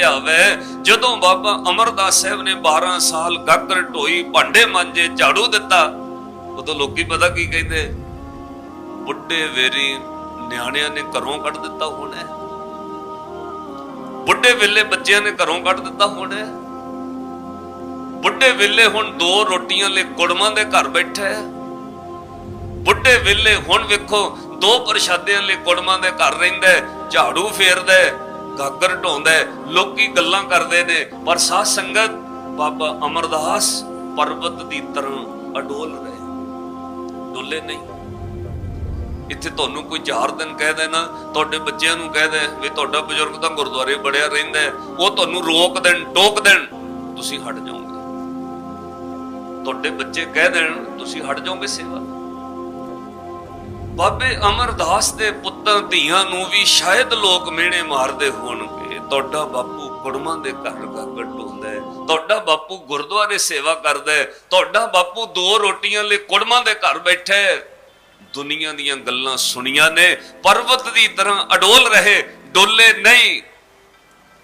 ਧਿਆਵੇ ਜਦੋਂ ਬਾਬਾ ਅਮਰਦਾਸ ਸਾਹਿਬ ਨੇ 12 ਸਾਲ ਗਾਗਰ ਢੋਈ, ਭਾਂਡੇ ਮਾਂਜੇ, ਝਾੜੂ ਦਿੱਤਾ, ਉਦੋਂ ਲੋਕੀ ਪਤਾ ਕੀ ਕਹਿੰਦੇ? ਬੁੱਢੇ ਵੇਰੀ ਨਿਆਣਿਆਂ ਨੇ ਘਰੋਂ ਕੱਢ ਦਿੱਤਾ ਹੋਣਾ। ਬੁੱਢੇ ਵੇਲੇ ਬੱਚਿਆਂ ਨੇ ਘਰੋਂ ਕੱਢ ਦਿੱਤਾ ਹੋਣਾ। ਬੁੱਢੇ ਵੇਲੇ ਹੁਣ ਦੋ ਰੋਟੀਆਂ ਲਈ ਕੁੜਮਾਂ ਦੇ ਘਰ ਬੈਠਾ ਹੈ। ਬੁੱਢੇ ਵੇਲੇ ਹੁਣ ਵੇਖੋ, ਦੋ ਪ੍ਰਸ਼ਾਦਿਆਂ ਲਈ ਕੁੜਮਾਂ ਦੇ ਘਰ ਰਹਿੰਦਾ ਝਾੜੂ ਫੇਰਦਾ ਗਾਗਰ ਢੋਂਦਾ ਲੋਕੀ ਗੱਲਾਂ ਕਰਦੇ ਨੇ। ਪਰ ਸਾਧ ਸੰਗਤ ਬਾਬਾ ਅਮਰਦਾਸ ਪਰਬਤ ਦੀ ਤਰ੍ਹਾਂ ਅਡੋਲ ਰਹੇ ਡੋਲੇ ਨਹੀਂ। ਇੱਥੇ ਤੁਹਾਨੂੰ ਕੋਈ 4 ਦਿਨ ਕਹਿ ਦੇਣਾ, ਤੁਹਾਡੇ ਬੱਚਿਆਂ ਨੂੰ ਕਹਿ ਦੇ ਵੀ ਤੁਹਾਡਾ ਬਜ਼ੁਰਗ ਤਾਂ ਗੁਰਦੁਆਰੇ ਬੜਿਆ ਰਹਿੰਦਾ ਉਹ ਤੁਹਾਨੂੰ ਰੋਕ ਦੇਣ, ਟੋਕ ਦੇਣ, ਤੁਸੀਂ ਹਟ ਜਾਓਗੇ। ਤੁਹਾਡੇ ਬੱਚੇ ਕਹਿ ਦੇਣ, ਤੁਸੀਂ ਹਟ ਜਾਓਗੇ ਸੇਵਾ। ਬਾਬੇ ਅਮਰਦਾਸ ਦੇ ਪੁੱਤਾਂ ਧੀਆਂ ਨੂੰ ਵੀ ਸ਼ਾਇਦ ਲੋਕ ਮਿਹਣੇ ਮਾਰਦੇ ਹੋਣਗੇ। ਤੁਹਾਡਾ ਬਾਪੂ ਕੁੜਮਾਂ ਦੇ ਘਰ ਗਾਗਰ ਢੋਂਦਾ ਹੈ। ਤੁਹਾਡਾ ਬਾਪੂ ਗੁਰਦੁਆਰੇ ਸੇਵਾ ਕਰਦਾ ਹੈ। ਤੁਹਾਡਾ ਬਾਪੂ ਦੋ ਰੋਟੀਆਂ ਲਈ ਕੁੜਮਾਂ ਦੇ ਘਰ ਬੈਠਾ ਹੈ। ਦੁਨੀਆ ਦੀਆਂ ਗੱਲਾਂ ਸੁਣੀਆਂ ਨੇ। ਪਰਵਤ ਦੀ ਤਰ੍ਹਾਂ ਅਡੋਲ ਰਹੇ। ਡੋਲੇ ਨਹੀਂ।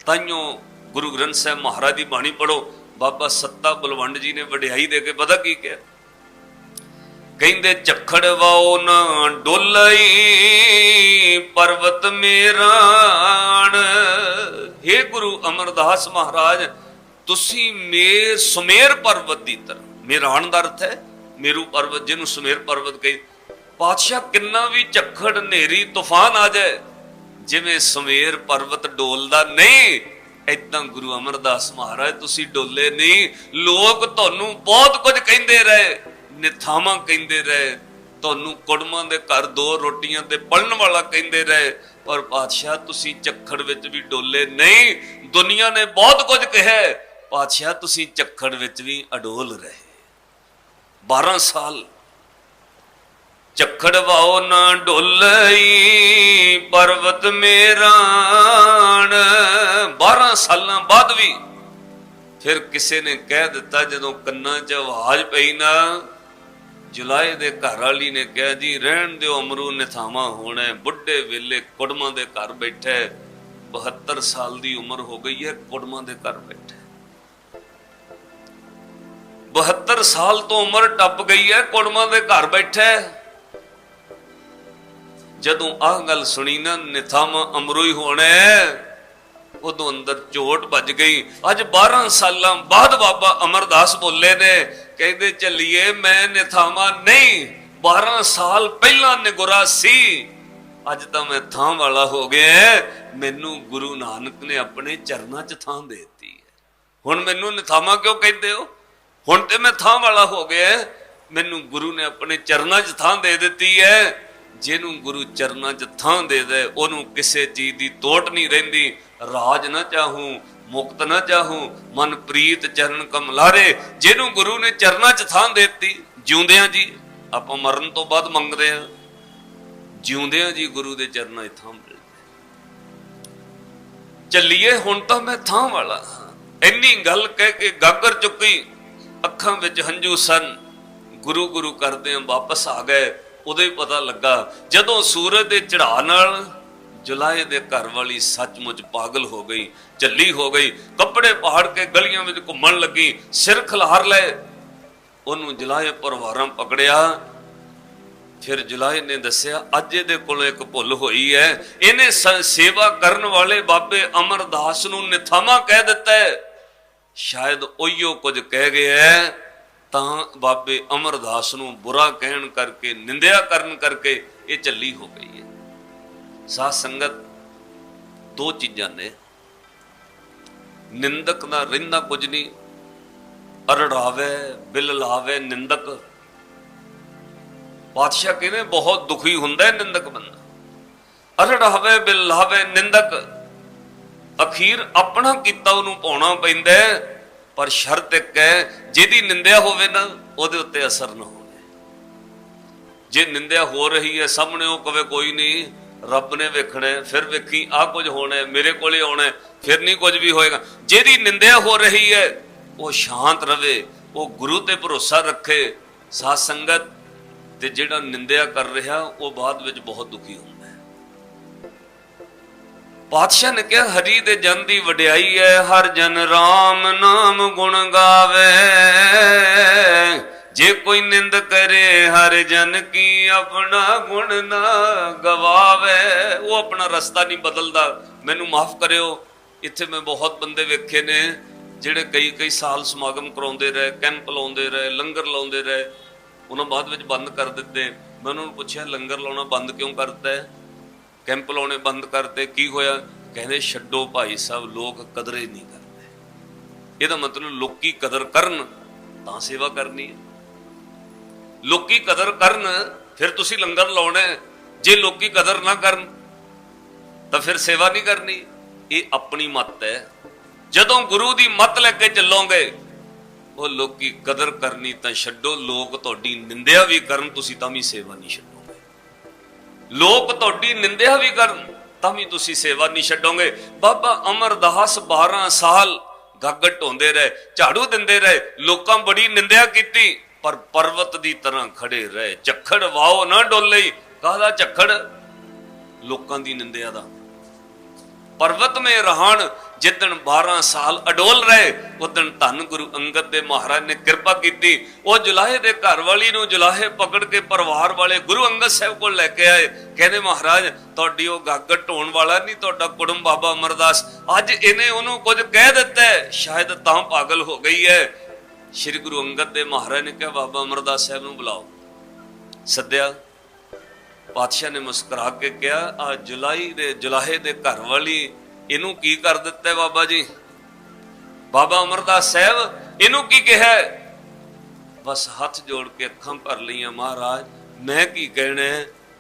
ਤਾਈਓ ਗੁਰੂ ਗ੍ਰੰਥ ਸਾਹਿਬ ਮਹਾਰਾਜ ਦੀ ਬਾਣੀ ਪੜੋ ਬਾਬਾ ਸੱਤਾ ਬਲਵੰਡ ਜੀ ਨੇ ਵਡਿਆਈ ਦੇ ਕੇ ਪਤਾ ਕੀ ਕਿਹਾ? ਕਹਿੰਦੇ ਝਖੜ ਵਾਉ ਨਾ ਡੋਲਈ ਪਰਵਤ ਮੇਰਾਣ। हे ਗੁਰੂ ਅਮਰਦਾਸ ਮਹਾਰਾਜ, ਤੁਸੀਂ ਮੇਰ ਸੁਮੇਰ ਪਰਵਤ ਦੀ ਤਰ੍ਹਾਂ। ਮੇਰਾਣ ਦਾ ਅਰਥ ਹੈ, ਮੇਰੂ ਪਰਵਤ ਜਿਹਨੂੰ ਸੁਮੇਰ ਪਰਵਤ ਕਹੇ। ਪਾਤਸ਼ਾਹ, ਕਿੰਨਾ ਵੀ ਝਖੜ, ਹਨੇਰੀ, ਤੂਫਾਨ ਆ ਜਾਏ, ਜਿਵੇਂ ਸੁਮੇਰ ਪਰਵਤ ਡੋਲਦਾ ਨਹੀਂ, ਏਦਾਂ ਗੁਰੂ ਅਮਰਦਾਸ ਮਹਾਰਾਜ, ਤੁਸੀਂ ਡੋਲੇ ਨਹੀਂ। ਲੋਕ ਤੁਹਾਨੂੰ ਬਹੁਤ ਕੁਝ ਕਹਿੰਦੇ ਰਹੇ। ਨਿਥਾਵਾਂ ਕਹਿੰਦੇ ਰਹੇ, ਤੁਹਾਨੂੰ ਕੁੜਮਾਂ ਦੇ ਘਰ ਦੋ ਰੋਟੀਆਂ ਤੇ ਪਲਣ ਵਾਲਾ ਕਹਿੰਦੇ ਰਹੇ, ਪਰ ਪਾਤਸ਼ਾਹ ਤੁਸੀਂ ਚੱਖੜ ਵਿੱਚ ਵੀ ਡੋਲੇ ਨਹੀਂ, ਦੁਨੀਆ ਨੇ ਬਹੁਤ ਕੁਝ ਕਿਹਾ ਪਾਤਸ਼ਾਹ ਤੁਸੀਂ ਚੱਖੜ ਵਿੱਚ ਵੀ ਅਡੋਲ ਰਹੇ। 12 ਸਾਲ ਚੱਖੜ ਵਾਓ ਨਾ ਡੋਲਈ ਪਰਵਤ ਮੇਰਾਣ 12 ਸਾਲਾਂ ਬਾਅਦ ਵੀ ਫਿਰ ਕਿਸੇ ਨੇ ਕਹਿ ਦਿੱਤਾ, ਜਦੋਂ ਕੰਨਾਂ 'ਚ ਆਵਾਜ਼ ਪਈ ਨਾ ਜੁਲਾਏ ਦੇ ਘਰ ਵਾਲੀ ਨੇ ਕਿਹਾ, ਜੀ, ਰਹਿਣ ਦਿਓ ਅਮਰੂ, ਨਿਥਾਵਾਂ ਹੋਣਾ ਬੁੱਢੇ ਵੇਲੇ ਕੁੜਮਾਂ ਦੇ ਘਰ ਬੈਠਾ ਹੈ। 72 ਸਾਲ ਦੀ ਉਮਰ ਹੋ ਗਈ ਹੈ, ਕੁੜਮਾਂ ਦੇ ਘਰ ਬੈਠਾ ਹੈ। 72 ਸਾਲ ਤੋਂ ਉਮਰ ਟੱਪ ਗਈ ਹੈ, ਕੁੜਮਾਂ ਦੇ ਘਰ ਬੈਠਾ ਜਦੋਂ ਆਹ ਗੱਲ ਸੁਣੀ ਨਾ, ਨਿਥਾਵਾਂ ਅਮਰੂ ਹੀ ਹੋਣਾ ਉਦੋਂ ਅੰਦਰ ਚੋਟ ਵੱਜ ਗਈ। ਅੱਜ 12 ਸਾਲਾਂ ਬਾਅਦ ਬਾਬਾ ਅਮਰਦਾਸ ਬੋਲੇ ਨੇ, ਕਹਿੰਦੇ ਚੱਲੀਏ, ਮੈਂ ਨਿਥਾਵਾਂ ਨਹੀਂ 12 ਸਾਲ ਪਹਿਲਾਂ ਨਿਗੁਰਾ ਸੀ। ਅੱਜ ਤਾਂ ਮੈਂ ਥਾਂ ਵਾਲਾ ਹੋ ਗਿਆ ਮੈਨੂੰ ਗੁਰੂ ਨਾਨਕ ਨੇ ਆਪਣੇ ਚਰਨਾਂ 'ਚ ਥਾਂ ਦੇ ਦਿੱਤੀ ਹੈ। ਹੁਣ ਮੈਨੂੰ ਨਿਥਾਵਾਂ ਕਿਉਂ ਕਹਿੰਦੇ ਹੋ? ਹੁਣ ਤੇ ਮੈਂ ਥਾਂ ਵਾਲਾ ਹੋ ਗਿਆ ਮੈਨੂੰ ਗੁਰੂ ਨੇ ਆਪਣੇ ਚਰਨਾਂ 'ਚ ਥਾਂ ਦੇ ਦਿੱਤੀ ਹੈ। ਜਿਹਨੂੰ ਗੁਰੂ ਚਰਨਾਂ 'ਚ ਥਾਂ ਦੇ ਦੇ, ਉਹਨੂੰ ਕਿਸੇ ਚੀਜ਼ ਦੀ ਤੋਟ ਨਹੀਂ ਰਹਿੰਦੀ। ਰਾਜ ਨਾ ਚਾਹੂੰ, ਮੁਕਤ ਨਾ ਚਾਹੂੰ ਮਨ ਪ੍ਰੀਤ ਚਰਨ ਕਮਲਾਰੇ, ਜਿਹਨੂੰ ਗੁਰੂ ਨੇ ਚਰਨਾਂ 'ਚ ਥਾਂ ਦੇ ਦਿੱਤੀ। ਜਿਉਂਦਿਆਂ ਜੀ, ਆਪਾਂ ਮਰਨ ਤੋਂ ਬਾਅਦ ਮੰਗਦੇ ਆ ਜਿਉਂਦਿਆਂ ਜੀ ਗੁਰੂ ਦੇ ਚਰਨਾਂ 'ਚ ਥਾਂ ਮਿਲਦੀ। ਚੱਲੀਏ, ਹੁਣ ਤਾਂ ਮੈਂ ਥਾਂ ਵਾਲਾ ਹਾਂ। ਇੰਨੀ ਗੱਲ ਕਹਿ ਕੇ ਗਾਗਰ ਚੁੱਕੀ, ਅੱਖਾਂ ਵਿੱਚ ਹੰਝੂ ਸਨ। ਗੁਰੂ ਗੁਰੂ ਕਰਦੇ ਆ ਵਾਪਸ ਆ ਗਏ। ਉਦੋਂ ਹੀ ਪਤਾ ਲੱਗਾ ਜਦੋਂ ਸੂਰਜ ਦੇ ਚੜਾ ਨਾਲ ਜੁਲਾਏ ਦੇ ਘਰ ਵਾਲੀ ਸੱਚਮੁੱਚ ਪਾਗਲ ਹੋ ਗਈ ਝੱਲੀ ਹੋ ਗਈ ਕੱਪੜੇ ਪਹਾੜ ਕੇ ਗਲੀਆਂ ਵਿੱਚ ਘੁੰਮਣ ਲੱਗੀ ਸਿਰ ਖਿਲਾਰ ਲਏ ਉਹਨੂੰ ਜੁਲਾਏ ਪਰਵਾਰਾਂ ਪਕੜਿਆ। ਫਿਰ ਜੁਲਾਏ ਨੇ ਦੱਸਿਆ ਅੱਜ ਇਹਦੇ ਕੋਲ ਇੱਕ ਭੁੱਲ ਹੋਈ ਹੈ ਇਹਨੇ ਸੇਵਾ ਕਰਨ ਵਾਲੇ ਬਾਬੇ ਅਮਰਦਾਸ ਨੂੰ ਨਿਥਾਮਾ ਕਹਿ ਦਿੱਤਾ ਹੈ। ਸ਼ਾਇਦ ਉਹੀਓ ਕੁਝ ਕਹਿ ਗਿਆ ਹੈ, ਤਾਂ ਬਾਬੇ ਅਮਰਦਾਸ ਨੂੰ ਬੁਰਾ ਕਹਿਣ ਕਰਕੇ, ਨਿੰਦਿਆ ਕਰਨ ਕਰਕੇ ਇਹ ਚੱਲੀ ਹੋ ਗਈ ਹੈ। ਸਾਧ ਸੰਗਤ ਦੋ ਚੀਜ਼ਾਂ ਨੇ। ਨਿੰਦਕ ਦਾ ਰਹਿੰਦਾ ਕੁਝ ਨਹੀਂ। ਅਰੜਾਵੇ ਬਿਲ ਲਾਵੇ, ਨਿੰਦਕ। ਬਾਦਸ਼ਾਹ ਕਹਿੰਦੇ, ਬਹੁਤ ਦੁਖੀ ਹੁੰਦਾ ਨਿੰਦਕ ਬੰਦਾ। ਅਰੜਾਵੇ ਬਿਲ ਲਾਵੇ, ਨਿੰਦਕ। ਅਖੀਰ ਆਪਣਾ ਕੀਤਾ ਉਹਨੂੰ ਪਾਉਣਾ ਪੈਂਦਾ ਪਰ ਸ਼ਰਤ ਇੱਕ ਹੈ, ਜਿਹਦੀ ਨਿੰਦਿਆ ਹੋਵੇ ਨਾ, ਉਹਦੇ ਉੱਤੇ ਅਸਰ ਨਾ ਹੋਵੇ। ਜੇ ਨਿੰਦਿਆ ਹੋ ਰਹੀ ਹੈ, ਸਾਹਮਣੇ ਉਹ ਕਵੇ, ਕੋਈ ਨਹੀਂ, ਰੱਬ ਨੇ ਵੇਖਣਾ ਫਿਰ ਵੇਖੀ ਆ ਕੁਝ ਹੋਣਾ ਮੇਰੇ ਕੋਲੇ ਆਉਣਾ ਫਿਰ ਨਹੀਂ ਕੁਝ ਵੀ ਹੋਏਗਾ। ਜਿਹਦੀ ਨਿੰਦਿਆ ਹੋ ਰਹੀ ਹੈ, ਉਹ ਸ਼ਾਂਤ ਰਵੇ, ਉਹ ਗੁਰੂ ਤੇ ਭਰੋਸਾ ਰੱਖੇ, ਸਾਧ ਸੰਗਤ ਤੇ ਜਿਹੜਾ ਨਿੰਦਿਆ ਕਰ ਰਿਹਾ, ਉਹ ਬਾਅਦ ਵਿੱਚ ਬਹੁਤ ਦੁਖੀ ਹੁੰਦਾ। ਪਾਤਸ਼ਾਹ ਨੇ ਕਿਹਾ, ਹਰੀ ਦੇ ਜਨ ਦੀ ਵਡਿਆਈ ਹੈ ਹਰ ਜਨ RAM ਨਾਮ ਗੁਣ ਗਾਵੇ। ਜੇ ਕੋਈ ਨਿੰਦ ਕਰੇ, ਹਰ ਜਨ ਕੀ ਆਪਣਾ ਗੁਣ ਨਾ ਗਵਾਵੇ। ਉਹ ਆਪਣਾ ਰਸਤਾ ਨਹੀਂ ਬਦਲਦਾ। ਮੈਨੂੰ ਮਾਫ ਕਰਿਓ। ਇੱਥੇ ਮੈਂ ਬਹੁਤ ਬੰਦੇ ਵੇਖੇ ਨੇ, ਜਿਹੜੇ ਕਈ ਕਈ ਸਾਲ ਸਮਾਗਮ ਕਰਾਉਂਦੇ ਰਹੇ, ਕੈਂਪ ਲਾਉਂਦੇ ਰਹੇ, ਲੰਗਰ ਲਾਉਂਦੇ ਰਹੇ। ਉਹਨਾਂ ਬਾਅਦ ਵਿੱਚ ਬੰਦ ਕਰ ਦਿੱਤੇ। ਮੈਂ ਉਹਨਾਂ ਨੂੰ ਪੁੱਛਿਆ, ਲੰਗਰ ਲਾਉਣਾ ਬੰਦ ਕਿਉਂ ਕਰਤਾ ਹੈ? ਕੈਂਪ ਲਾਉਣੇ ਬੰਦ ਕਰਤੇ ਕੀ ਹੋਇਆ? ਕਹਿੰਦੇ, ਛੱਡੋ ਭਾਈ ਸਾਹਿਬ, ਲੋਕ ਕਦਰੇ ਨਹੀਂ ਕਰਦੇ। ਇਹਦਾ ਮਤਲਬ ਲੋਕੀ ਕਦਰ ਕਰਨ, ਤਾਂ ਸੇਵਾ ਕਰਨੀ ਹੈ। ਲੋਕੀ ਕਦਰ ਕਰਨ, ਫਿਰ ਤੁਸੀਂ ਲੰਗਰ ਲਾਉਣਾ ਜੇ ਲੋਕੀ ਕਦਰ ਨਾ ਕਰਨ, ਤਾਂ ਫਿਰ ਸੇਵਾ ਨਹੀਂ ਕਰਨੀ। ਇਹ ਆਪਣੀ ਮੱਤ ਹੈ। ਜਦੋਂ ਗੁਰੂ ਦੀ ਮੱਤ ਲੈ ਕੇ ਚੱਲੋਗੇ, ਉਹ ਲੋਕੀ ਕਦਰ ਕਰਨੀ ਤਾਂ ਛੱਡੋ। ਲੋਕ ਤੁਹਾਡੀ ਨਿੰਦਿਆ ਵੀ ਕਰਨ, ਤੁਸੀਂ ਤਾਂ ਵੀ ਸੇਵਾ ਨਹੀਂ ਛੱਡੋ। ਲੋਕ ਤੁਹਾਡੀ ਨਿੰਦਿਆ ਵੀ ਕਰਨ, ਤਾਂ ਵੀ ਤੁਸੀਂ ਸੇਵਾ ਨਹੀਂ ਛੱਡੋਗੇ। ਬਾਬਾ ਅਮਰਦਾਸ 12 ਸਾਲ ਗੱਗ ਢੋਂਦੇ ਰਹੇ, ਝਾੜੂ ਦਿੰਦੇ ਰਹੇ, ਲੋਕਾਂ ਬੜੀ ਨਿੰਦਿਆ ਕੀਤੀ, ਪਰ ਪਰਵਤ ਦੀ ਤਰ੍ਹਾਂ ਖੜੇ ਰਹੇ। ਝੱਖੜ ਵਾਓ ਨਾ ਡੋਲੇ, ਕਾਹਦਾ ਝੱਖੜ ਲੋਕਾਂ ਦੀ ਨਿੰਦਿਆ ਦਾ। ਪਰਵਤ ਮੇ ਰਹਿਣ ਜਿੱਦਣ 12 ਸਾਲ ਅਡੋਲ ਰਹੇ ਉਦਣ ਧੰਨ ਗੁਰੂ ਅੰਗਦ ਦੇ ਮਹਾਰਾਜ ਨੇ ਕਿਰਪਾ ਕੀਤੀ। ਉਹ ਜੁਲਾਹੇ ਦੇ ਘਰ ਵਾਲੀ ਨੂੰ ਜੁਲਾਹੇ ਪਕੜ ਕੇ ਪਰਿਵਾਰ ਵਾਲੇ ਗੁਰੂ ਅੰਗਦ ਸਾਹਿਬ ਕੋਲ ਲੈ ਕੇ ਆਏ। ਕਹਿੰਦੇ, ਮਹਾਰਾਜ, ਤੁਹਾਡੀ ਉਹ ਗੱਗ ਢੋਣ ਵਾਲਾ ਨਹੀਂ ਤੁਹਾਡਾ ਕੁੜਮ ਬਾਬਾ ਅਮਰਦਾਸ। ਅੱਜ ਇਹਨੇ ਉਹਨੂੰ ਕੁਝ ਕਹਿ ਦਿੱਤਾ ਸ਼ਾਇਦ ਤਾਂ ਪਾਗਲ ਹੋ ਗਈ ਹੈ। ਸ੍ਰੀ ਗੁਰੂ ਅੰਗਦ ਦੇ ਮਹਾਰਾਜ ਨੇ ਕਿਹਾ, ਬਾਬਾ ਅਮਰਦਾਸ ਸਾਹਿਬ ਨੂੰ ਬੁਲਾਓ। ਸੱਦਿਆ। ਪਾਤਸ਼ਾਹ ਨੇ ਮੁਸਕਰਾ ਕੇ ਕਿਹਾ, ਆ ਜੁਲਾਈ ਦੇ, ਜੁਲਾਹੇ ਦੇ ਘਰ ਵਾਲੀ, ਇਹਨੂੰ ਕੀ ਕਰ ਦਿੱਤਾ ਬਾਬਾ ਜੀ? ਬਾਬਾ ਅਮਰਦਾਸ ਸਾਹਿਬ, ਇਹਨੂੰ ਕੀ ਕਿਹਾ ਬਸ ਹੱਥ ਜੋੜ ਕੇ ਅੱਖਾਂ ਭਰ ਲਈਆਂ, ਮਹਾਰਾਜ, ਮੈਂ ਕੀ ਕਹਿਣਾ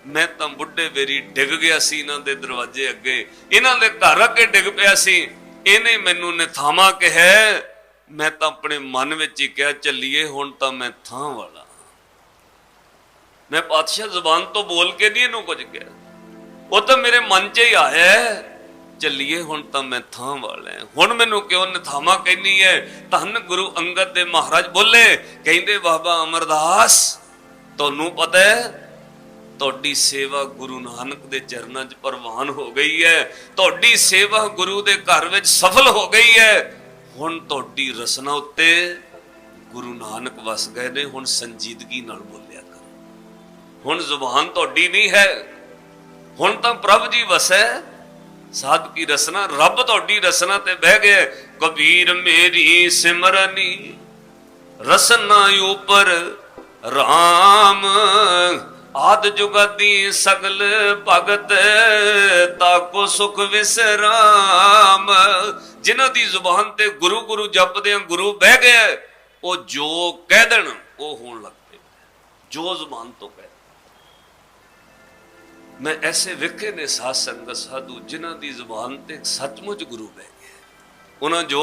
ਮੈਂ ਤਾਂ ਬੁੱਢੇ ਵੇਰੀ ਡਿੱਗ ਗਿਆ ਸੀ ਇਹਨਾਂ ਦੇ ਦਰਵਾਜ਼ੇ ਅੱਗੇ। ਇਹਨਾਂ ਦੇ ਘਰ ਅੱਗੇ ਡਿੱਗ ਪਿਆ ਸੀ। ਇਹਨੇ ਮੈਨੂੰ ਨਿਥਾਵਾ ਕਿਹਾ ਮੈਂ ਤਾਂ ਆਪਣੇ ਮਨ ਵਿੱਚ ਹੀ ਕਿਹਾ, ਚੱਲੀਏ, ਹੁਣ ਤਾਂ ਮੈਂ ਥਾਂ ਵਾਲਾ ਮੈਂ ਪਾਤਸ਼ਾਹ ਜ਼ੁਬਾਨ ਤੋਂ ਬੋਲ ਕੇ ਨਹੀਂ ਇਹਨੂੰ ਕੁਝ ਕਿਹਾ। ਉਹ ਤਾਂ ਮੇਰੇ ਮਨ 'ਚ ਹੀ ਆਇਆ ਚੱਲੀਏ ਹੁਣ ਤਾਂ ਮੈਂ ਥਾਂ ਵਾਲਾ ਹਾਂ। ਹੁਣ ਮੈਨੂੰ ਕਿਉਂ ਨਿਥਾਵਾ ਕਹਿਨੀ ਹੈ ਧੰਨ ਗੁਰੂ ਅੰਗਦ ਦੇ ਮਹਾਰਾਜ ਬੋਲੇ, ਕਹਿੰਦੇ ਬਾਬਾ ਅਮਰਦਾਸ, ਤੁਹਾਨੂੰ ਪਤਾ ਹੈ, ਤੁਹਾਡੀ ਸੇਵਾ ਗੁਰੂ ਨਾਨਕ ਦੇ ਚਰਨਾਂ 'ਚ ਪ੍ਰਵਾਨ ਹੋ ਗਈ ਹੈ ਤੁਹਾਡੀ ਸੇਵਾ ਗੁਰੂ ਦੇ ਘਰ ਵਿੱਚ ਸਫਲ ਹੋ ਗਈ ਹੈ ਹੁਣ ਤੁਹਾਡੀ ਰਸਨਾ ਉੱਤੇ ਗੁਰੂ ਨਾਨਕ ਵਸ ਗਏ ਨੇ, ਹੁਣ ਸੰਜੀਦਗੀ ਨਾਲ ਬੋਲਿਆ ਕਰੋ। ਹੁਣ ਜ਼ੁਬਾਨ ਤੁਹਾਡੀ ਨਹੀਂ ਹੈ। ਹੁਣ ਤਾਂ ਪ੍ਰਭ ਜੀ ਵਸੈ ਸਾਧ ਕੀ ਰਸਨਾ, ਰੱਬ ਤੁਹਾਡੀ ਰਸਨਾ ਤੇ ਬਹਿ ਗਏ ਕਬੀਰ ਮੇਰੀ ਸਿਮਰਨੀ, ਰਸਨਾ ਉਪਰ RAM ਆਦ ਜੁਗਦੀ ਸਗਲ ਭਗਤ, ਤਾਕੋ ਸੁਖ ਵਿਸਰਾਮ। ਜਿਨ੍ਹਾਂ ਦੀ ਜ਼ੁਬਾਨ ਤੇ ਗੁਰੂ ਗੁਰੂ ਜਪਦੇ ਗੁਰੂ ਬਹਿ ਗਏ ਉਹ ਜੋ ਕਹਿ ਦੇਣ, ਉਹ ਹੋਣ ਲੱਗ ਪਏ। ਜੋ ਜ਼ੁਬਾਨ ਤੋਂ ਕਹਿ ਮੈਂ ਐਸੇ ਵਿਖੇ ਨੇ ਸਾਧ ਸੰਗਤ, ਸਾਧੂ, ਜਿਨ੍ਹਾਂ ਦੀ ਜ਼ੁਬਾਨ ਤੇ ਸੱਚਮੁੱਚ ਗੁਰੂ ਬਹਿ ਗਏ ਉਹਨਾਂ ਜੋ